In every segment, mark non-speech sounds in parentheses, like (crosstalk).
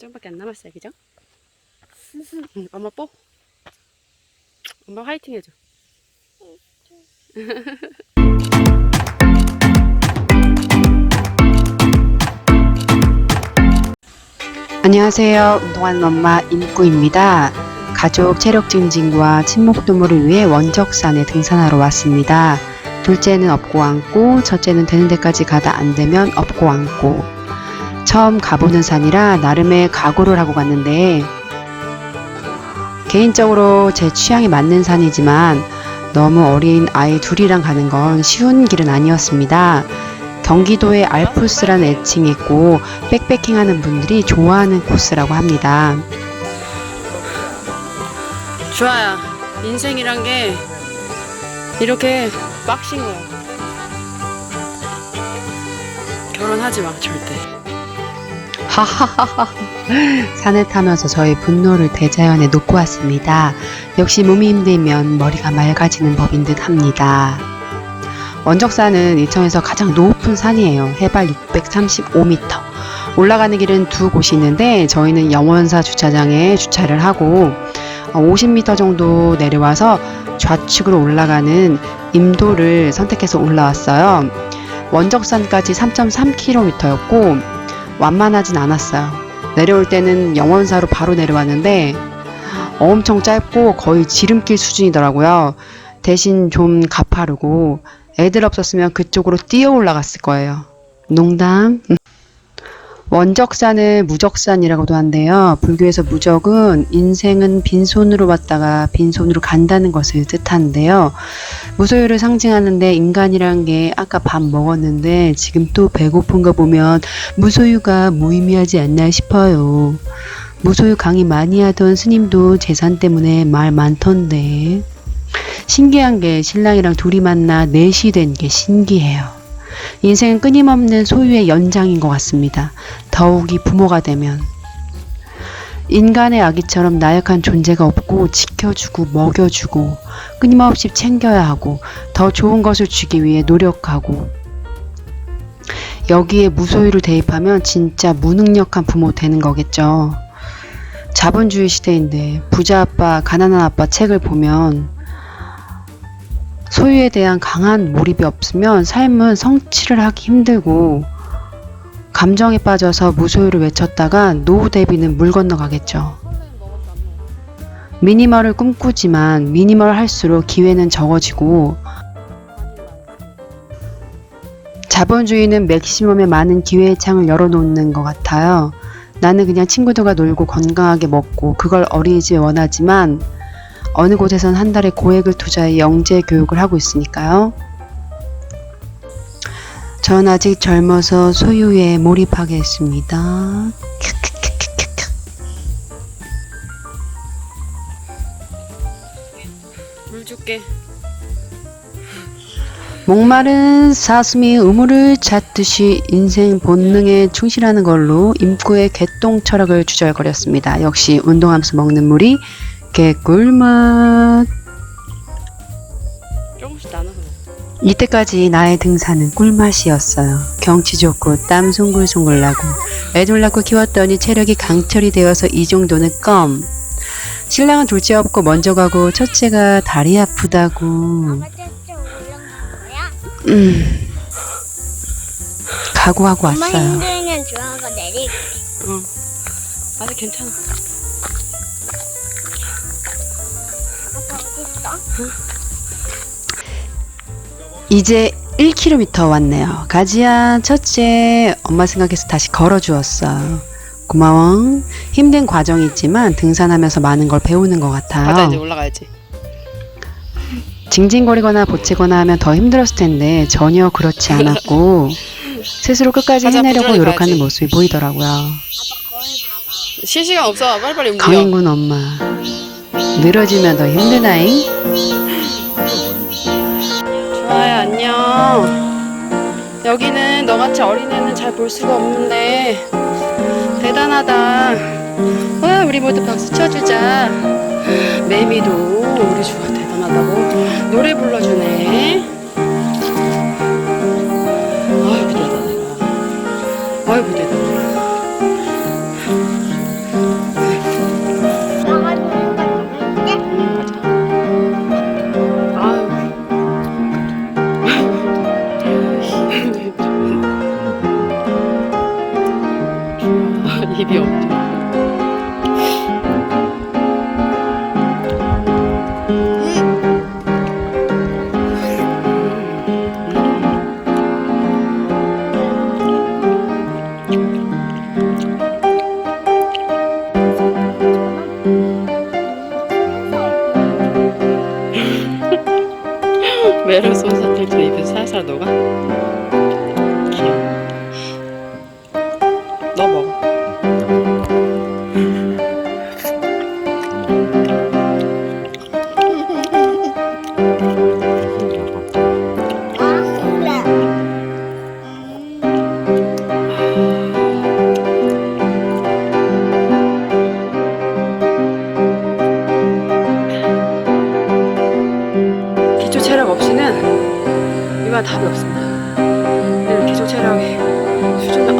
조금밖에 안 남았어요, 그죠? 응, 엄마 뽀. 엄마 화이팅 해줘. (laughs) 안녕하세요. 운동하는 엄마 임꾸입니다. 가족 체력 증진과 친목 도모를 위해 원적산에 등산하러 왔습니다. 둘째는 업고 앉고, 첫째는 되는 데까지 가다 안 되면 업고 앉고. 처음 가보는 산이라 나름의 각오를 하고 갔는데, 개인적으로 제 취향에 맞는 산이지만 너무 어린 아이 둘이랑 가는 건 쉬운 길은 아니었습니다. 경기도에 알프스라는 애칭이 있고 백패킹 하는 분들이 좋아하는 코스라고 합니다. 좋아요. 인생이란 게 이렇게 빡신 거야. 결혼하지 마, 절대. (laughs) 하하하하. 산을 타면서 저의 분노를 대자연에 놓고 왔습니다. 역시 몸이 힘들면 머리가 맑아지는 법인 듯 합니다. 원적산은 이천에서 가장 높은 산이에요. 해발 635m. 올라가는 길은 두 곳이 있는데 저희는 영원사 주차장에 주차를 하고 50m 정도 내려와서 좌측으로 올라가는 임도를 선택해서 올라왔어요. 원적산까지 3.3km였고 완만하진 않았어요. 내려올 때는 영원사로 바로 내려왔는데 엄청 짧고 거의 지름길 수준이더라고요. 대신 좀 가파르고 애들 없었으면 그쪽으로 뛰어 올라갔을 거예요. 농담. 원적산을 무적산이라고도 한대요. 불교에서 무적은 인생은 빈손으로 왔다가 빈손으로 간다는 것을 뜻하는데요. 무소유를 상징하는데 인간이란 게 아까 밥 먹었는데 지금 또 배고픈 거 보면 무소유가 무의미하지 않나 싶어요. 무소유 강의 많이 하던 스님도 재산 때문에 말 많던데. 신기한 게 신랑이랑 둘이 만나 넷이 된 게 신기해요. 인생은 끊임없는 소유의 연장인 것 같습니다. 더욱이 부모가 되면. 인간의 아기처럼 나약한 존재가 없고 지켜주고 먹여주고 끊임없이 챙겨야 하고 더 좋은 것을 주기 위해 노력하고 여기에 무소유를 대입하면 진짜 무능력한 부모 되는 거겠죠. 자본주의 시대인데 부자 아빠, 가난한 아빠 책을 보면 소유에 대한 강한 몰입이 없으면 삶은 성취를 하기 힘들고 감정에 빠져서 무소유를 외쳤다가 노후 대비는 물 건너가겠죠. 미니멀을 꿈꾸지만 미니멀 할수록 기회는 적어지고 자본주의는 맥시멈에 많은 기회의 창을 열어놓는 것 같아요. 나는 그냥 친구들과 놀고 건강하게 먹고 그걸 어린이집에 원하지만 어느 곳에선 한 달에 고액을 투자해 영재 교육을 하고 있으니까요. 전 아직 젊어서 소유에 몰입하겠습니다. 물 줄게. 목마른 사슴이 우물을 찾듯이 인생 본능에 충실하는 걸로 임구의 개똥 철학을 주절거렸습니다. 역시 운동하면서 먹는 물이 개꿀맛. 조금씩 나눠서. 이때까지 나의 등산은 꿀맛이었어요. 경치 좋고 땀 송글송글 나고 애들 낳고 키웠더니 체력이 강철이 되어서 이 정도는 껌. 신랑은 둘째 없고 먼저 가고 첫째가 다리 아프다고. 음. 각오하고 엄마 왔어요. 힘들면 좋아하는 거 내릴게. 응. 아직 괜찮아. 이제 1km 왔네요. 가지야, 첫째, 엄마 생각해서 다시 걸어주었어. 고마워. 힘든 과정이 있지만 등산하면서 많은 걸 배우는 것 같아요. 가자 이제 올라가야지. 징징거리거나 보채거나 하면 더 힘들었을 텐데 전혀 그렇지 않았고 (laughs) 스스로 끝까지 가자, 해내려고 노력하는 가야지. 모습이 보이더라고요. 쉴 시간 없어. 빨리빨리 움직여. 강인군 엄마. 늘어지면 더 힘드나잉? 좋아요, 안녕. 여기는 너같이 어린애는 잘 볼 수가 없는데 대단하다. 와, 우리 모두 박수 쳐주자. 매미도 우리 주가 대단하다고 노래 불러주네. 아이고 대단해라. 아이고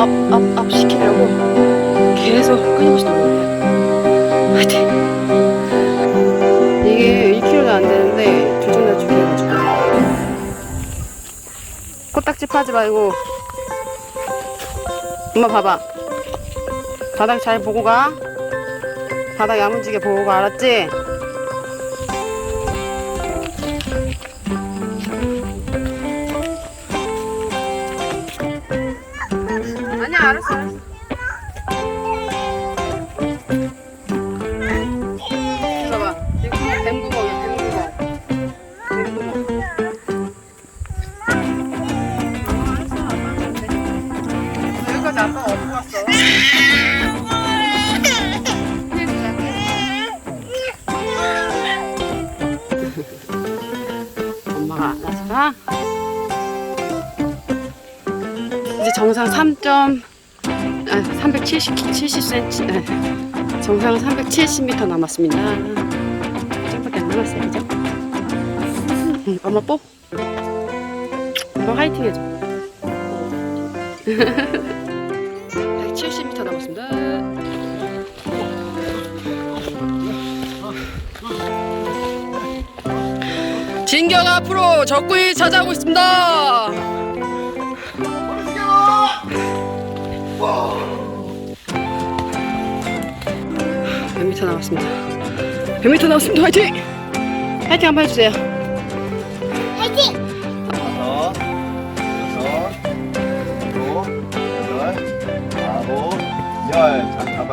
수준을 업, 시키려고 계속 끊임없이 노력해요. 화이팅! 이게 1kg도 안 되는데 들쭉날쭉 해가지고 코딱지 파지 말고 엄마 봐봐 바닥 잘 보고 가 바닥 야무지게 보고 가 알았지? 아빠가 업고 왔어 엄마가 알아서 이제 정상 3. 아, 370, 70cm. 아, 정상 370m 남았습니다. 조금밖에 안 남았어요, 그죠? 응, 엄마 뽀. 엄마 화이팅 해줘. (laughs) 170m 남았습니다. 진격 앞으로 적군이 찾아오고 있습니다. 몇 미터 남았습니다. 몇 미터 남았습니다. 화이팅! 화이팅 한번 해주세요.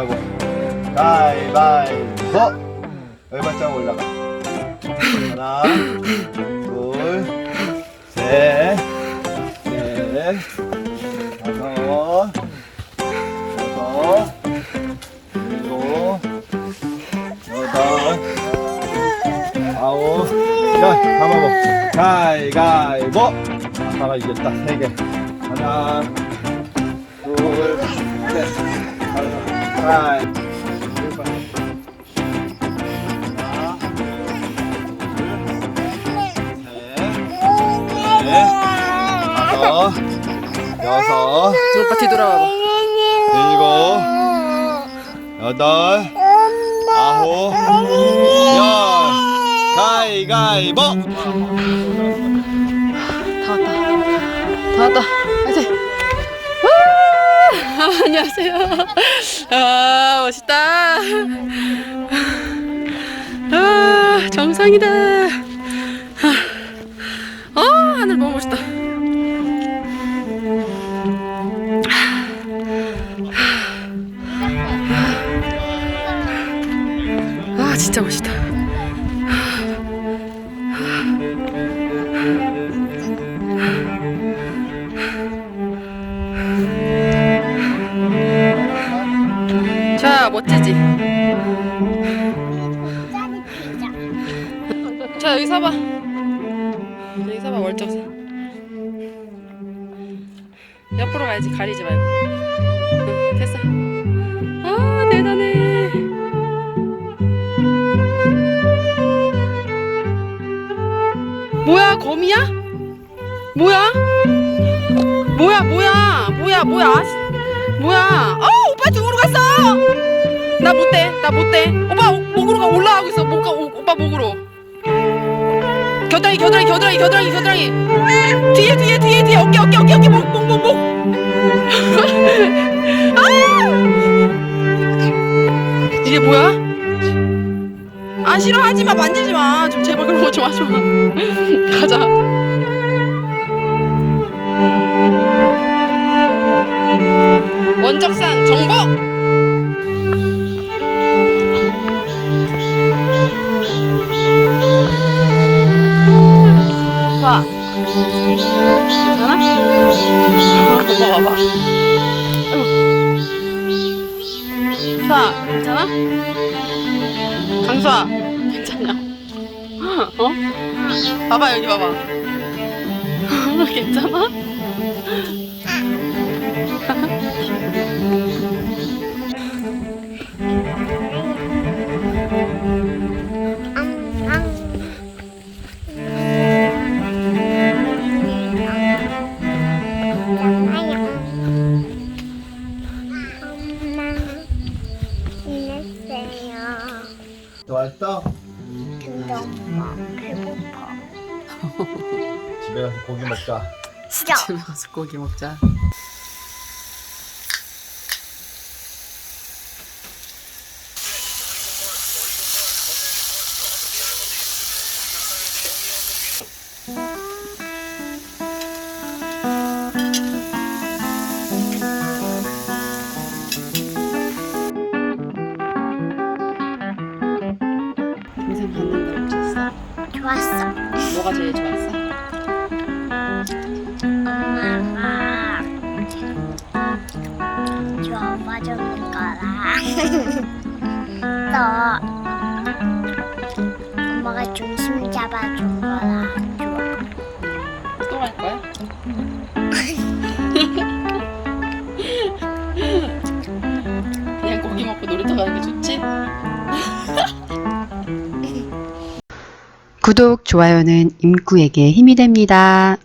열. 자, 가위바위보. 얼마장 올라가? 하나, 둘, 셋, 넷, 다섯, 여섯, 일곱, 여덟, 아홉, 열. 가위바위보. 가위바위보. 아빠가 이겼다. 세 개. 하나, 둘, 다섯, 여섯, 오빠 뒤돌아봐. 일곱, 여덟, 아홉, 열. 가위가위보. 다 왔다. 다 왔다. 화이팅! (laughs) 와! 안녕하세요. 아, 멋있다. 아, 정상이다. 아, 하늘 너무 멋있다. 아, 진짜 멋있다. 멋지지? 자, 여기 서봐. 여기 서봐, 월적 서. 옆으로 가야지, 가리지 말고. 아. 뭐야, 거미야? 뭐야? 뭐야, 뭐야, 뭐야, 뭐야? 뭐야? 어, 오빠 등으로 갔어. 나 못돼, 나 못돼. 오빠 오- 목으로 가 올라가고 있어. 목, 오, 오빠 목으로. 겨드랑이, 겨드랑이, 겨드랑이, 겨드랑이, 겨드랑이. 뒤에, 뒤에, 뒤에, 뒤에. 어깨, 어깨, 어깨, 어깨, 목, 목, 목, 목. (laughs) 아! 이게 뭐야? 아 싫어 하지 마 만지지 마. 좀 제발 그런 거 좀 하지 마. (laughs) 가자. 원적산 정보. 어? 봐봐, 여기 봐봐. 괜찮아? 좋았어? 배고파. (laughs) 집에 가서 고기 먹자. 싫어. (laughs) 집에 가서 고기 먹자. (laughs) 또 엄마가 중심 잡아준 거라 좋아. 또갈 거야? (laughs) 그냥 고기 먹고 놀이터 가는 게 좋지? 구독, 좋아요는 임구에게 힘이 됩니다.